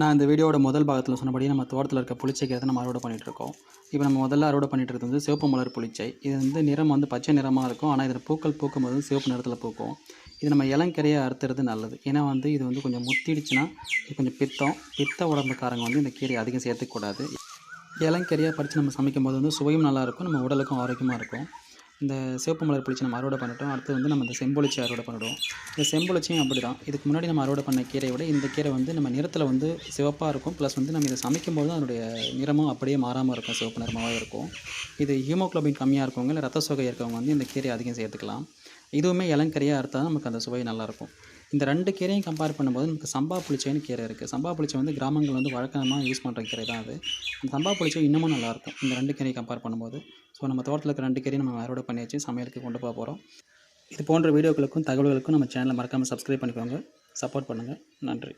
நான் இந்த வீடியோட முதல் பாகத்தில் சொன்னபடி நம்ம தோட்டத்தில் இருக்க புளிச்சைக்கிறத நம்ம அறுவடை பண்ணிகிட்ருக்கோம் இருக்கோம். இப்போ நம்ம முதல்ல அறுவடை பண்ணிட்டு இருக்கிறது வந்து சிவப்பு மலர் புளிச்சை. இது வந்து நிறம் வந்து பச்சை நிறமாக இருக்கும். ஆனால் இதில் பூக்கள் பூக்கும் போது சிவப்பு நிறத்தில் பூக்கும். இது நம்ம இளங்கரையை அறுத்துறது நல்லது. ஏன்னா வந்து இது வந்து கொஞ்சம் முத்திடுச்சுன்னா இது கொஞ்சம் பித்தம். பித்த உடம்புக்காரங்க வந்து இந்த கீரையை அதிகம் சேர்த்துக்கூடாது இளங்கரையாக பறித்து நம்ம சமைக்கும் போது வந்து சுவையும் நல்லாயிருக்கும் நம்ம உடலுக்கும் ஆரோக்கியமாக இருக்கும். இந்த சிவப்பு மலர் புளிச்சி நம்ம அறுவடை பண்ணிட்டோம். அடுத்து வந்து நம்ம இந்த செம்பொளிச்சி அறுவடை பண்ணிடுவோம். இந்த செம்பொளிச்சியும் அப்படி தான் இதுக்கு முன்னாடி நம்ம அறுவடை பண்ண கீரையை விட இந்த கீரை வந்து நம்ம நிறத்தில் வந்து சிவப்பாக இருக்கும். ப்ளஸ் வந்து நம்ம இதை சமைக்கும் போது அதனுடைய நிறமும் அப்படியே மாறாமல் இருக்கும். சிவப்பு நிறமாகவே இருக்கும். இது ஹீமோக்ளோபின் கம்மியாக இருக்கவங்க இல்லை ரத்த சோகை இருக்கவங்க வந்து இந்த கீரையை அதிகம் சேர்த்துக்கலாம். இதுவுமே இளங்கரியாக அறுத்தால் நமக்கு அந்த சுவை நல்லாயிருக்கும். இந்த ரெண்டு கீரையும் கம்பேர் பண்ணும்போது நமக்கு சம்பா புளிச்சைன்னு கீரை இருக்குது சம்பா புளிச்சை வந்து கிராமங்கள் வந்து வழக்கமாக யூஸ் பண்ணுற கீரை தான் அது. அந்த சம்பா புளிச்சை இன்னமும் நல்லாயிருக்கும். இந்த ரெண்டு கீரையை கம்பேர் பண்ணும்போது. ஸோ நம்ம தோட்டத்தில் இருக்கிற ரெண்டு கீரையும் நம்ம அறுவடை பண்ணி வச்சு சமையலுக்கு கொண்டு போக போகிறோம் இது போன்ற வீடியோக்களுக்கும் தகவல்களுக்கும் நம்ம சேனலை மறக்காமல் சப்ஸ்கிரைப் பண்ணிக்கோங்க. சப்போர்ட் பண்ணுங்கள் நன்றி.